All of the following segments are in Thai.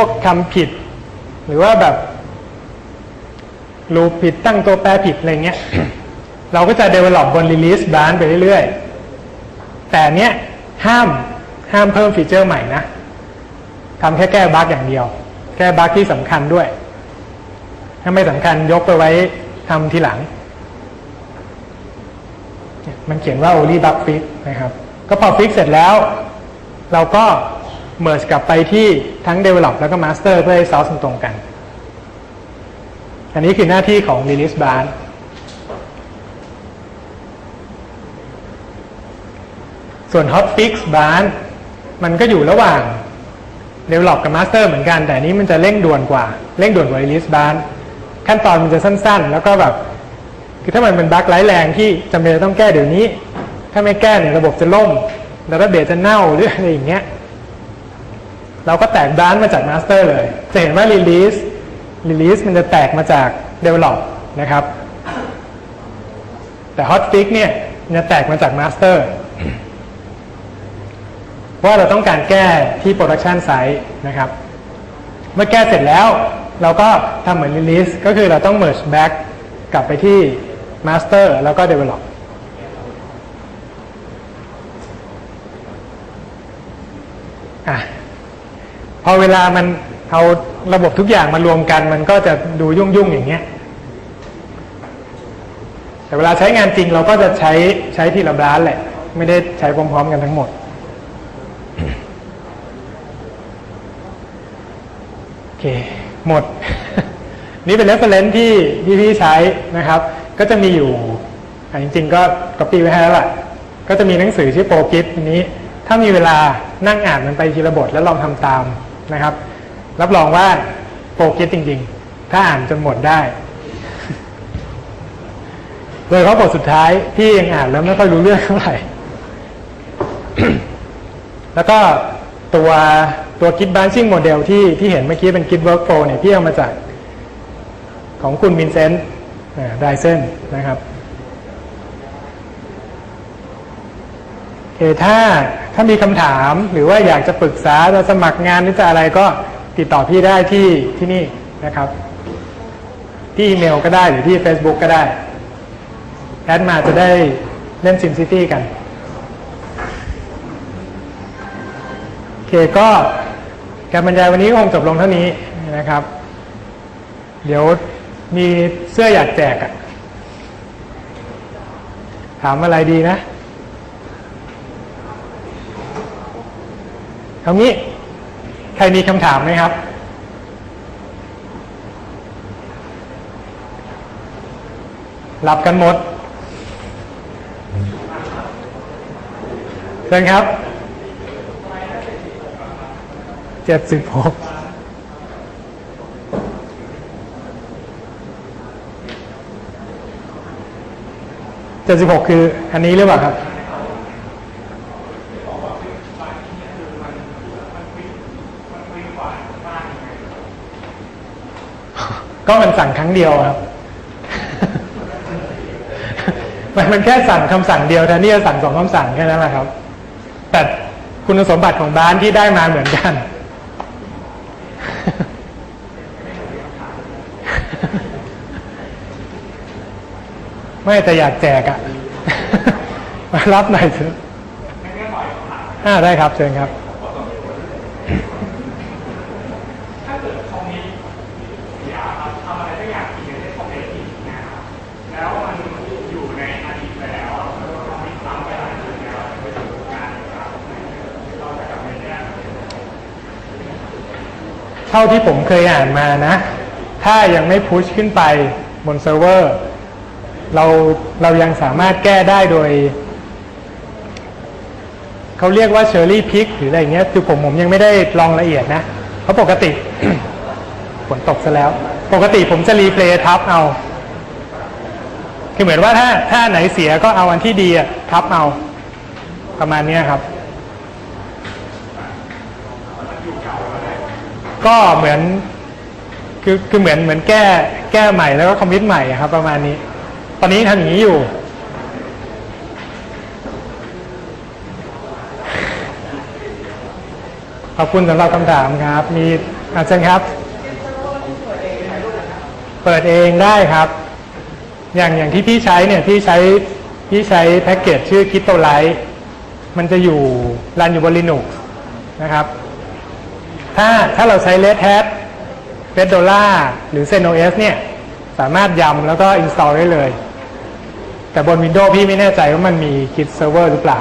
วกคำผิด หรือว่าแบบรูปผิดตั้งตัวแปรผิดอะไรเงี้ย เราก็จะ develop บน release branch ไปเรื่อยๆ แต่เนี้ยห้ามห้ามเพิ่มฟีเจอร์ใหม่นะทำแค่แก้บั๊กอย่างเดียว แก้บั๊กที่สำคัญด้วย ถ้าไม่สำคัญยกไปไว้ทำทีหลัง มันเขียนว่า only bug fix นะครับ ก็พอ fix เสร็จแล้ว เราก็ merge กลับไปที่ทั้ง develop แล้วก็ master เพื่อให้ source มันตรงกัน อันนี้คือหน้าที่ของ release branch ส่วน hotfix branch มันก็อยู่ระหว่าง develop กับ master เหมือนกัน แต่นี้มันจะเร่งด่วนกว่า เร่งด่วนกว่า release branch ขั้นตอนมันจะสั้นๆ แล้วก็แบบ คือถ้ามันเป็นบั๊กร้ายแรงที่จำเป็นต้องแก้เดี๋ยวนี้ ถ้าไม่แก้เนี่ยระบบจะล่มแล้วระเบียจะเน่าหรืออะไรอย่างเงี้ย เราก็แตกบ้านมาจาก master เลย จะเห็นว่า release release มันจะแตกมาจาก develop นะครับ แต่ hotfix เนี่ยมันจะแตกมาจาก master ว่าเราต้องการแก้ที่ production site นะครับ เมื่อแก้เสร็จแล้ว เราก็ทำเหมือน release ก็คือเราต้อง merge back กลับไปที่ master แล้วก็ develop อะ พ อเวลามันเอาระบบทุกอย่างมารวมกัน มันก็จะดูยุ่งๆอย่างเงี้ย แต่เวลาใช้งานจริงเราก็จะใช้ใช้ทีละบร้านแหละ ไม่ได้ใช้พร้อมๆกันทั้งหมดโอเค หมด นี่เป็น reference ที่ที่พี่ใช้นะครับ ก็จะมีอยู่จริงๆก็ copy ไว้ให้แล้วล่ะ ก็จะมีหนังสือชื่อโปรกิฟอันนี้ ถ้ามีเวลานั่งอ่านมันไปทีละบทแล้วลองทำตาม นะครับ รับรองว่าโปรกิฟจริง ๆ ถ้าอ่านจนหมดได้ โดยเฉพาบทสุดท้ายที่ยังอ่านแล้วไม่ค่อยรู้เรื่องเท่าไหร่ แล้วก็ตัวตัว Git Branching Model ที่ที่เห็นเมื่อกี้เป็น Git Workflow เนี่ยพี่เอามาจากของคุณวินเซนต์ไดเซนนะครับ โอถ้าถ้ามีคำถามหรือว่าอยากจะปรึกษาจะสมัครงานหรือจะอะไรก็ติดต่อพี่ได้ที่ที่นี่นะครับ ที่อีเมลก็ได้หรือที่ Facebook ก็ได้แอดมาจะได้เล่น SimCity กันโอเคก็การบรรยายวันนี้คงจบลงเท่านี้นะครับ เดี๋ยวมีเสื้ออยากแจกอะถามอะไรดีนะ เอางี้ ใครมีคำถามไหมครับ หลับกันหมดเชิญครับเจ็ดสิบหกเจ็ดสิบหกคืออันนี้หรือเปล่าครับ ก็มันสั่งครั้งเดียวครับมันมันแค่สั่งคำสั่งเดียวแต่นี่จะสั่งสองคำสั่งแค่นั้นแหละครับ แต่คุณสมบัติของบ้านที่ได้มาเหมือนกัน ไม่แต่อยากแจกอะ มารับหน่อยเถอะอ่าได้ครับเชิญครับ เท่าที่ผมเคยอ่านมานะ ถ้ายังไม่พุชขึ้นไปบนเซิร์ฟเวอร์เราเรายังสามารถแก้ได้โดย เขาเรียกว่าเชอร์รี่พิกหรืออะไรเงี้ยคือผมผมยังไม่ได้ลองละเอียดนะ เพราะปกติฝนตกซะแล้ว ปกติผมจะรีเพลย์ทับเอาคือเหมือนว่าถ้าถ้าไหนเสียก็เอาอันที่ดีอะทับเอา ประมาณนี้ครับ ก็เหมือนคือคือเหมือนเหมือนแก้แก้ใหม่แล้วก็คอมมิตใหม่ครับ ประมาณนี้ ตอนนี้ทำอย่างนี้อยู่ ขอบคุณสำหรับคำถามครับ มีอาจารย์ครับ เปิดเองได้ครับ อย่างอย่างที่พี่ใช้เนี่ยพี่ใช้พี่ใช้แพ็กเกจชื่อ c r y p t o l i t e มันจะอยู่รันอยู่บน Linux นะครับ ถ้าถ้าเราใช้ Red Hat Fedora หรือ ZenOS เนี่ย สามารถยำแล้วก็ install ได้เลย แต่บน Windows พี่ไม่แน่ใจว่ามันมี Git Server หรือเปล่า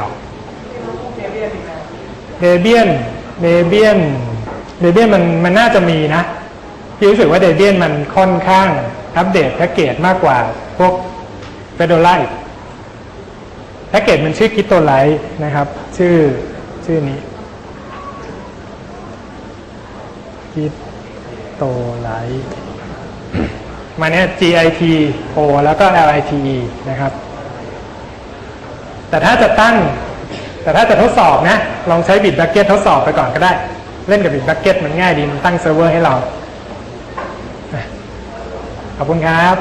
Debian Debian Debian มันมันน่าจะมีนะพี่รู้สึกว่า Debian มันค่อนข้างอัปเดตแพ็กเกจมากกว่าพวก Fedora อีกแพ็กเกจมันชื่อ g i t o l i t e นะครับ ชื่อชื่อนี้ g i t o l i t e มาเนี่ย G I T O แล้วก็ L I T E นะครับ แต่ถ้าจะตั้ง แต่ถ้าจะทดสอบนะ ลองใช้บิ t บั c เก็ตทดสอบไปก่อนก็ได้ เล่นกับบิ t บั c เก็ตมันง่ายดี มันตั้งเซิร์ฟเวอร์ให้เรา ขอบคุณครับ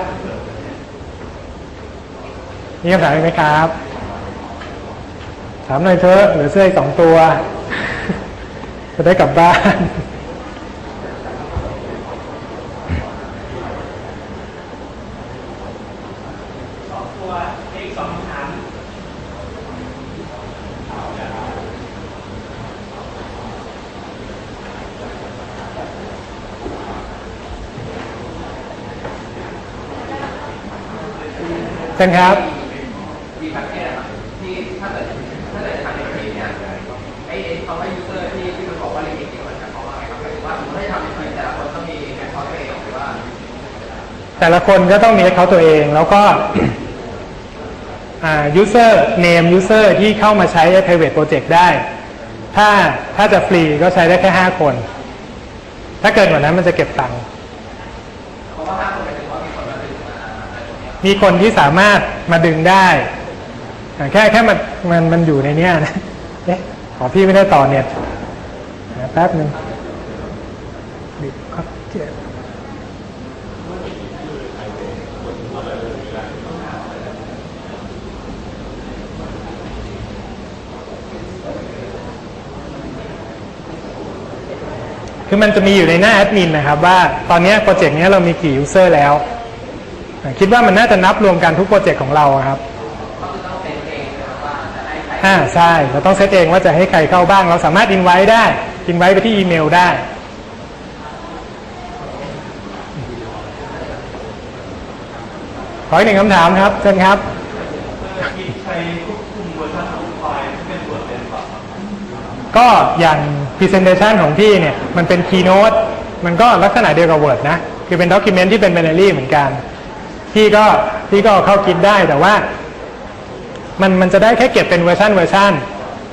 มีคำถามอีกไหมครับ ถามหน่อยเถอะเหลือเสื้ออีกสองตัว จะได้กลับบ้าน ตัวอีกสองคำถาม เช่นครับมีแพ็กเกจอะที่ถ้าเกิดถ้าเกิดทำในทีมเทศเนี่ยไอ้ไอ้คำว่า user ที่ที่มันบอกว่า limit เนี่ยมันหมายความว่าไงครับหมายถึงว่าถ้าจะทำในทีแต่ละคนต้องมีแอคเคาท์ตัวเองหรือว่า แต่ละคนก็ต้องมีแอคเขาท์ตัวเองแล้วก็อ่า user name user ที่เข้ามาใช้ private project ได้ ถ้าถ้าจะฟรีก็ใช้ได้แค่ 5 คน ถ้าเกินกว่านั้นมันจะเก็บตังค์ มีคนที่สามารถมาดึงได้ แค่แค่มันมันมันอยู่ในเนี้ยนะเอ๊ะขอพี่ไม่ได้ต่อเน็ตนะแป๊บหนึ่งบิดครับเจ็คือมันจะมีอยู่ในหน้าแอดมินนะครับว่าตอนนี้โปรเจกต์นี้เรามีกี่ยูเซอร์แล้ว คิดว่ามันน่าจะนับรวมกันทุกโปรเจกต์ของเราครับอ่าให้าใช่เราต้องเซตเองว่าจะให้ใครเข้าบ้าง เราสามารถอินไว้ได้อินไว้ไปที่อีเมลได้ขออีกหนึ่งคำถามครับเชิญครับคิดใช้ควบคุมเวอร์ชันของไฟล์ที่เป็นครับก็อย่าง Presentation ของพี่เนี่ย มันเป็น Keynote มันก็ลักษณะเดียวกับ Word นะ คือเป็น Document ที่เป็น Binary เหมือนกัน พี่ก็พี่ก็เข้าคิดได้แต่ว่า มันมันจะได้แค่เก็บเป็นเวอร์ชันเวอร์ชัน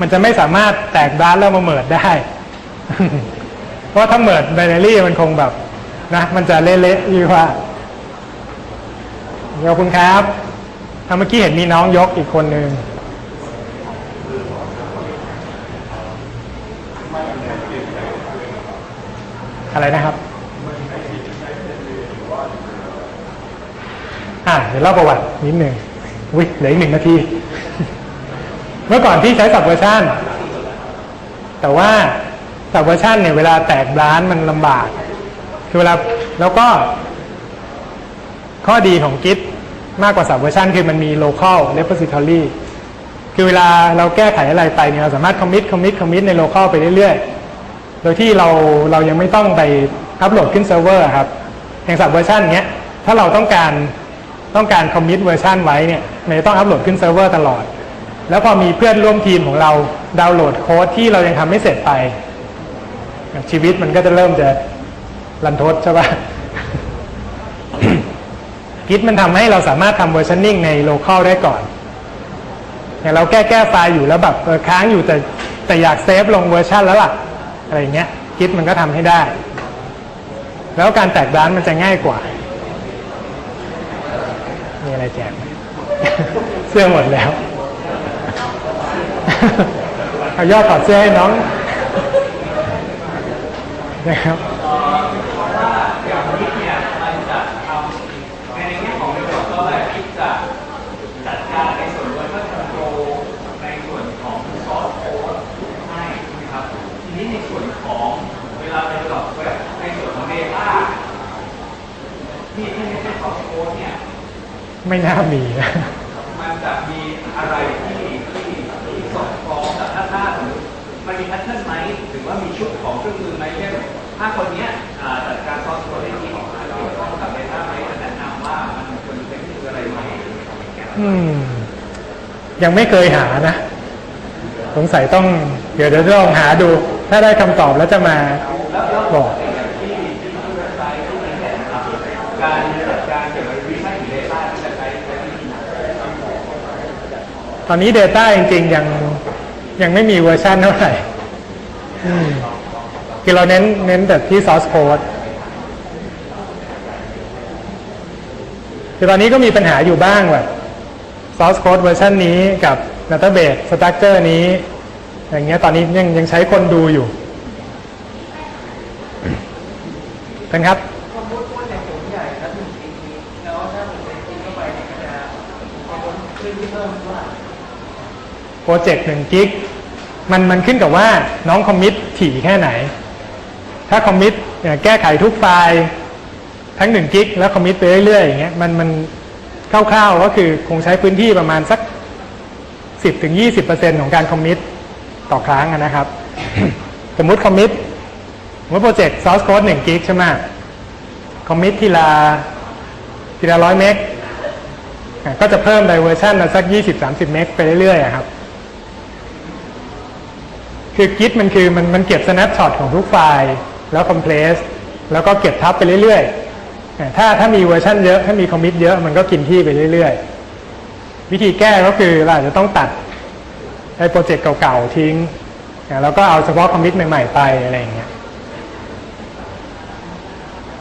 มันจะไม่สามารถแตกบ้านแล้วมาเมิดได้ เพราะถ้าเมิด Binary มันคงแบบนะมันจะเละๆอยู่ว่าขอบคุณครับอะเมื่อกี้เห็นมีน้องยกอีกคนหนึ่งอะไรนะครับ อ่าเดี๋ยวเล่าประวัตินิดหนึ่งวิเหลืออีกหนึ่งนาที เมื่อก่อนพี่ใช้สับเวอร์ชันแต่ว่าสับเวอร์ชันเนี่ยเวลาแตกร้านมันลำบาก คือเวลาแล้วก็ ข้อดีของ Git มากกว่าสับเวอร์ชันคือมันมี local repository คือเวลาเราแก้ไขอะไรไปเนี่ยเราสามารถ commit commit commit ใน local ไปเรื่อยๆ โดยที่เราเรายังไม่ต้องไปอัปโหลดขึ้นเซิร์ฟเวอร์ครับอย่างสับเวอร์ชันเนี้ยถ้าเราต้องการ ต้องการ commit เวอร์ชันไว้เนี่ยมันจะต้องอัปโหลดขึ้นเซิร์ฟเวอร์ตลอด แล้วพอมีเพื่อนร่วมทีมของเราดาวน์โหลดโค้ดที่เรายังทำไม่เสร็จไป ชีวิตมันก็จะเริ่มจะรันทดใช่ปะกิทมันทำให้เราสามารถทำเวอร์ชันนิ่งในโลเคอลได้ก่อนอย่างเราแก้แก้ไฟล์อยู่แล้วแบบค้างอยู่แต่แต่อยากเซฟลงเวอร์ชันแล้วล่ะอะไรเงี้ยกิทมันก็ทำให้ได้ แล้วการแตกร้านมันจะง่ายกว่า ไรแจกไหมเสื้อหมดแล้วเอายอดถอดเสื้อให้น้องนะครับ อย่างนี้เนี่ยมันจะทำในแง่ของในส่วนก็แบบที่จะจัดการในส่วนเวอร์ชันคอนโทรลในส่วนของซอสโค้ดให้นะครับทีนี้ในส่วนของเวลาเป็นหลอกเว็บใน ไม่น่ามีนะมันจะมีอะไรที่ที่ที่สอดคล้องกับถ้าถ้าสมมติมันมีแพทเทิร์นไหมหรือว่ามีชุดของเครื่องมือไหมเช่นถ้าคนเนี้ยอ่าจัดการซอสโคดได้ดีออกมาเกี่ยวข้องกับเดต้าไหมจะแนะนำว่ามันควรเป็นเครื่องมืออะไรไหมอืม ยังไม่เคยหานะ สงสัยต้อง เดี๋ยวเดี๋ยวจะลองหาดู ถ้าได้คำตอบแล้วจะมาแล้วแล้วบอก อย่างที่ที่ที่เว็บไซต์ที่มีเนี่ยนะครับการจัดการเกี่ยวกับวิชั่นของเดต้าที่จะใช้ใช้วิธีไหน ตอนนี้ Data จริงๆ ยังยังไม่มีเวอร์ชันเท่าไหร่คือเราเน้นเน้นแต่ที่ source code คือตอนนี้ก็มีปัญหาอยู่บ้างแบบ source code เวอร์ชันนี้กับ database structure นี้ อย่างเงี้ยตอนนี้ยังยังใช้คนดูอยู่เป็นครับสมมติว่าในใหญ่แล้วถึงจริงแล้วถ้าผมเป็นจริงเข้าไปเนี่ยก็จะสมมติขึ้นเพิ่มว่า โปรเจกต์หนึ่งกิกมันมันขึ้นกับว่าน้องคอมมิตถี่แค่ไหน ถ้าคอมมิตแก้ไขทุกไฟล์ทั้ง1กิกแล้วคอมมิตไปเรื่อยๆอย่างเงี้ยมันมันคร่าวๆก็คือคงใช้พื้นที่ประมาณสัก 10-20%ของการคอมมิตต่อครั้งนะครับ สมมุติคอมมิตสมมติโปรเจกต์ source code 1กิกใช่ไหมคอมมิตทีละทีละร้อยเมกก็จะเพิ่ม diversion มาสัก 20-30 เมกไปเรื่อยๆครับ คือกิ t มันคือมันมันเก็บ snapshot ของทุกไฟล์ แล้ว compress แล้วก็เก็บทับไปเรื่อยๆ ถ้าถ้ามีเวอร์ชันเยอะ ถ้ามีคอมมิตเยอะมันก็กินที่ไปเรื่อยๆ วิธีแก้ก็คือเราอาจจะต้องตัดไอ้โปรเจกต์เก่าๆทิ้ง แล้วก็เอาเฉพาะคอมมิตใหม่ๆไปอะไรอย่างเงี้ย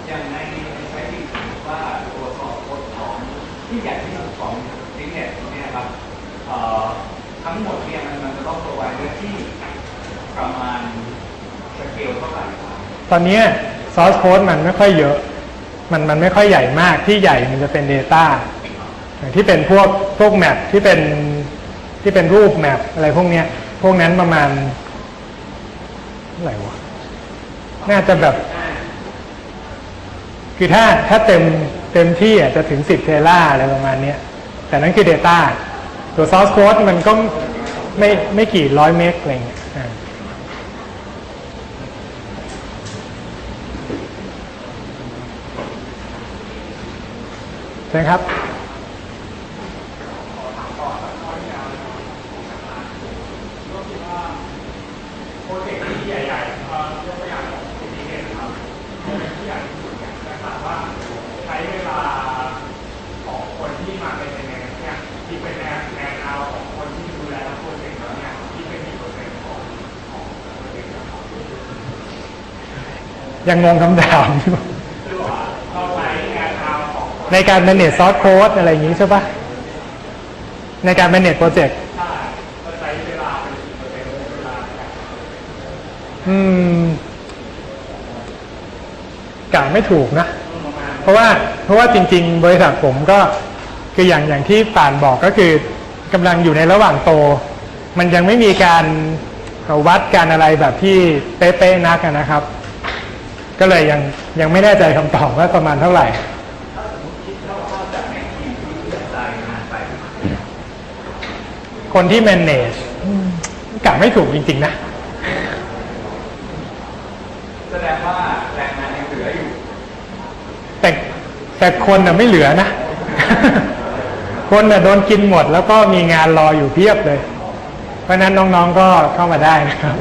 อย่างในใช้ที่ถือว่าตัวสอบโค้ดของที่ใหญ่ที่สุดของดิเน็ตเนี่ยครับเอ่อทั้งหมดเนี่ยมันมันจะต้องตัวไว้เนื้อที่ประมาณสเกลเท่าไหร่ ตอนนี้ source code มันไม่ค่อยเยอะ มันมันไม่ค่อยใหญ่มากที่ใหญ่มันจะเป็น Data ที่เป็นพวกพวกแมปที่เป็นที่เป็นรูปแมปอะไรพวกเนี้ย พวกนั้นประมาณเท่าไหร่วะน่าจะแบบ คือถ้าถ้าเต็มเต็มที่อะจะถึง10เทราอะไรประมาณนี้แต่นั้นคือ Data ตัว source code มันก็ไม่ไม่กี่ร้อยเมกอะไรเงี้ย นวเอาของคนที่ดูแลโปรเจกต์แล้วเนี่ยที่เป็นกี่เปอร์เซ็นต์ของของโปรเจกต์นะครับ ยังงงคำถามอยู่ คือว่าเราใช้แนวเอาของ ในการ manage source code อะไรอย่างนี้ใช่ปะในการ manage project ชาติก็ใช้เวลาเป็นกี่เปรเซ็นต์ของเวลาในการอืมกะไม่ถูกนะ เพราะว่าเพราะว่าจริง ๆ บริษัทผมก็คืออย่างอย่างที่ป่านบอกก็คือกำลังอยู่ในระหว่างโต มันยังไม่มีการวัดการอะไรแบบที่เป๊ะๆนักนะครับ ก็เลยยังยังไม่แน่ใจคำตอบว่าประมาณเท่าไหร่ คนที่ manage อืมกะไม่ถูกจริง ๆ นะ แสดงว่าแรงงานยังเหลืออยู่ แต่แต่คนน่ะไม่เหลือนะ คนน่ะโดนกินหมด แล้วก็มีงานรออยู่เพียบเลย เพราะฉะนั้นน้องๆก็เข้ามาได้นะครับ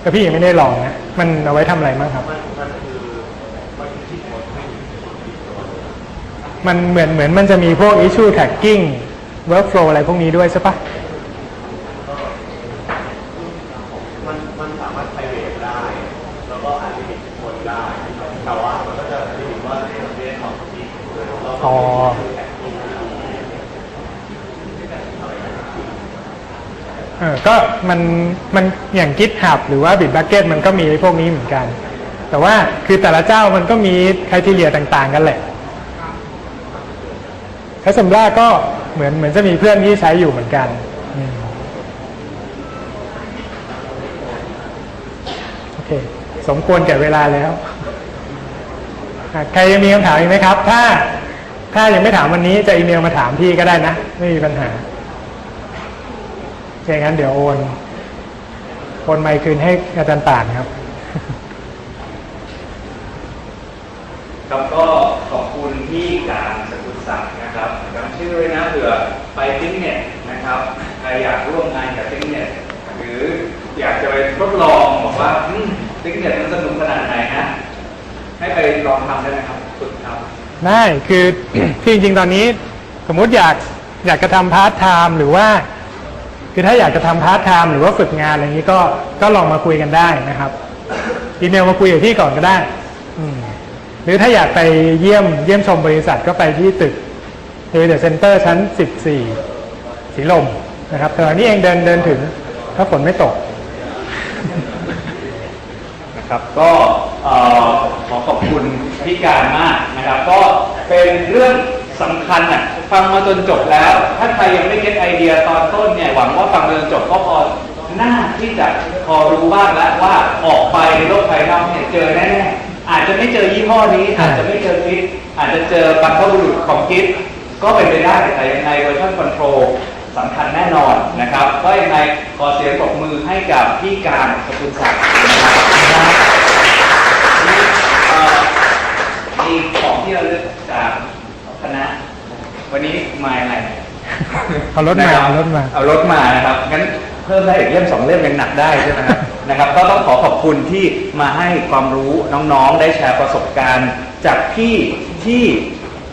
แต่พี่ยังไม่ได้ลองนะ มันเอาไว้ทำอะไรบ้างครับ มันเหมือนเหมือนมันจะมีพวก issue tracking workflow อะไรพวกนี้ด้วยใช่ปะมันมันสามารถ private ได้ แล้วก็อาจจะมีคนได้ แต่ว่ามันก็จะมีว่าในประเทศของที่เราอ๋อเออก็มันมันอย่าง GitHub หรือว่า Bitbucket มันก็มีไอ้พวกนี้เหมือนกัน แต่ว่าคือแต่ละเจ้ามันก็มีคุณทีเรียต่าง ๆ กันแหละ แคสซัมล่าก็เหมือนเหมือนจะมีเพื่อนที่ใช้อยู่เหมือนกันโอเค สมควรแก่เวลาแล้ว ใครยังมีคำถามอีกไหมครับ ถ้าถ้ายังไม่ถามวันนี้จะอีเมลมาถามพี่ก็ได้นะ ไม่มีปัญหาโอเคงั้นเดี๋ยวโอน โอนไมค์คืนให้อาจารย์ป่านครับ ครับก็ การสกุลศักดิ์นะครับจำชื่อไว้นะเผื่อไปฟิตเนสนะครับใครอยากร่วมงานกับฟิตเนสหรืออยากจะไปทดลองบอกว่าฟิตเนสมันสนุกขนาดไหนนะให้ไปลองทำได้ไหมครับฝึกทำได้คือคือจริงๆตอนนี้ สมมติอยากอยากจะทำพาร์ทไทม์หรือว่า คือถ้าอยากจะทำพาร์ทไทม์หรือว่าฝึกงานอะไรอย่างนี้ก็ก็ลองมาคุยกันได้นะครับอีเมลมาคุยกับพี่ก่อนก็ได้ อืม รือถ้าอยากไปเยี่ยมเยี่ยมชมบริษัทก็ไปที่ตึกเทเดเซ็นเตอร์ชั้น 14 สีลมนะครับแต่นี้เองเดินเดินถึงถ้าฝนไม่ตกนะครับก็ขอขอบคุณพี่การมากนะครับ ก็เป็นเรื่องสำคัญอะฟังมาจนจบแล้ว ถ้าใครยังไม่เก็ตไอเดียตอนต้นเนี่ยหวังว่าฟังมาจนจบก็พอหน่าที่จะพอรู้บ้างแล้วว่าออกไปในโลกภายนอกเนี่ยเจอแน่ๆ อาจจะไม่เจอยี่ห้อนี้ อาจจะไม่เจอกิฟอาจจะเจอบรรพบุรุษของกิฟก็เป็นไปได้แต่ยังไงเวอร์ชันคอนโทรลสำคัญแน่นอนนะครับ ก็ยังไงขอเสียงปรบมือให้กับพี่การสกุลศักดิ์นะครับนี่เอ่อมีของที่เราเลือกจากคณะ วันนี้มาอะไรเอารถมานะครับเอารถมา เอารถมานะครับงั้นเพิ่มได้อีกเล่มสองเล่มยังหนักได้ใช่ไหมครับ นะครับก็ต้องขอขอบคุณที่มาให้ความรู้น้องๆ ได้แชร์ประสบการณ์ จากพี่ที่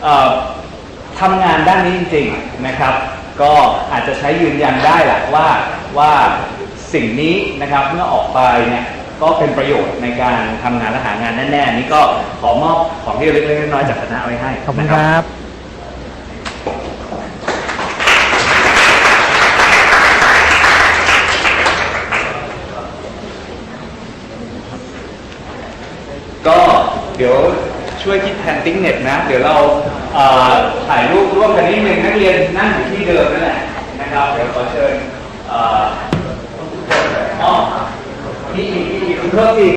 เอ่อทำงานด้านนี้จริงๆนะครับ ก็อาจจะใช้ยืนยันได้แหละว่าว่าสิ่งนี้นะครับเมื่อออกไปเนี่ยก็เป็นประโยชน์ในการทำงานและหางานแน่ๆ นี่ก็ขอมอบของที่ระลึกเล็กๆน้อยๆจากคณะไว้ให้ขอบคุณนะครับ ก็ เดี๋ยวช่วยคิดแทนติ้งเน็ตนะ เดี๋ยวเราเอ่อถ่ายรูปร่วมกันนิดนึงนักเรียนนั่งอยู่ที่เดิมนั่นแหละนะครับเดี๋ยวขอเชิญเอ่ออ๋อนี่อีกนี่อีกคุณเพิ่มอีก